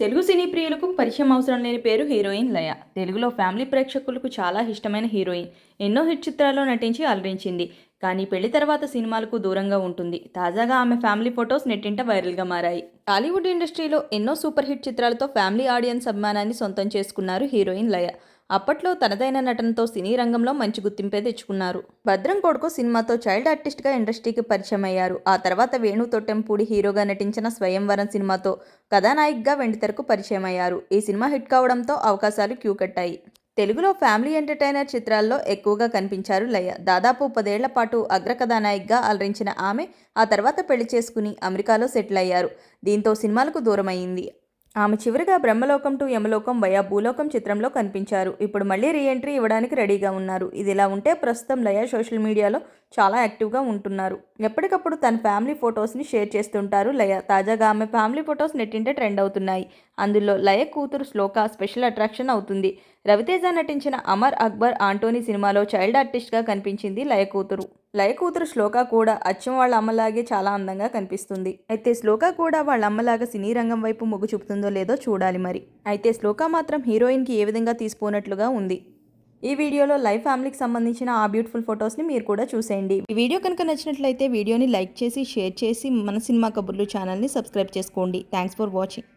తెలుగు సినీ ప్రియులకు పరిచయం అవసరం లేని పేరు హీరోయిన్ లయ. తెలుగులో ఫ్యామిలీ ప్రేక్షకులకు చాలా ఇష్టమైన హీరోయిన్. ఎన్నో హిట్ చిత్రాల్లో నటించి అలరించింది. కానీ పెళ్ళి తర్వాత సినిమాలకు దూరంగా ఉంటుంది. తాజాగా ఆమె ఫ్యామిలీ ఫొటోస్ నెట్టింట వైరల్గా మారాయి. టాలీవుడ్ ఇండస్ట్రీలో ఎన్నో సూపర్ హిట్ చిత్రాలతో ఫ్యామిలీ ఆడియన్స్ అభిమానాన్ని సొంతం చేసుకున్నారు హీరోయిన్ లయ. అప్పట్లో తనదైన నటనతో సినీ రంగంలో మంచి గుర్తింపే తెచ్చుకున్నారు. భద్రం కొడుకు సినిమాతో చైల్డ్ ఆర్టిస్ట్గా ఇండస్ట్రీకి పరిచయం అయ్యారు ఆ తర్వాత వేణు తొట్టెంపూడి హీరోగా నటించిన స్వయంవరం సినిమాతో కథానాయికగా వెండితెరకు పరిచయం అయ్యారు ఈ సినిమా హిట్ కావడంతో అవకాశాలు క్యూ కట్టాయి. తెలుగులో ఫ్యామిలీ ఎంటర్టైనర్ చిత్రాల్లో ఎక్కువగా కనిపించారు లయ. దాదాపు పదేళ్ళ పాటు అగ్రకథానాయికగా అలరించిన ఆమె ఆ తర్వాత పెళ్ళి చేసుకుని అమెరికాలో సెటిల్ అయ్యారు. దీంతో సినిమాలకు దూరమైంది ఆమె చివరిగా బ్రహ్మలోకం టు యమలోకం వయా భూలోకం చిత్రంలో కనిపించారు. ఇప్పుడు మళ్ళీ రీఎంట్రీ ఇవ్వడానికి రెడీగా ఉన్నారు. ఇది ఇలా ఉంటే ప్రస్తుతం లయ సోషల్ మీడియాలో చాలా యాక్టివ్గా ఉంటున్నారు. ఎప్పటికప్పుడు తన ఫ్యామిలీ ఫొటోస్ని షేర్ చేస్తుంటారు లయ. తాజాగా ఆమె ఫ్యామిలీ ఫొటోస్ నెట్టింటే ట్రెండ్ అవుతున్నాయి. అందులో లయ కూతురు శ్లోక స్పెషల్ అట్రాక్షన్ అవుతుంది. రవితేజ నటించిన అమర్ అక్బర్ ఆంటోనీ సినిమాలో చైల్డ్ ఆర్టిస్ట్గా కనిపించింది లయ కూతురు. లయ కూతురు శ్లోక కూడా అచ్చం వాళ్ళ అమ్మలాగే చాలా అందంగా కనిపిస్తుంది. అయితే శ్లోక కూడా వాళ్ళ అమ్మలాగా సినీ రంగం వైపు మొగ్గు చూపుతుందో లేదో చూడాలి మరి. అయితే శ్లోక మాత్రం హీరోయిన్కి ఏ విధంగా తీసిపోనట్లుగా ఉంది? ఈ వీడియోలో లైఫ్ ఫ్యామిలీకి సంబంధించిన ఆ బ్యూటిఫుల్ ఫొటోస్ని మీరు కూడా చూసేయండి. ఈ వీడియో కనుక నచ్చినట్లయితే వీడియోని లైక్ చేసి షేర్ చేసి మన సినిమా కబుర్లు ఛానల్ని సబ్స్క్రైబ్ చేసుకోండి. Thanks for watching.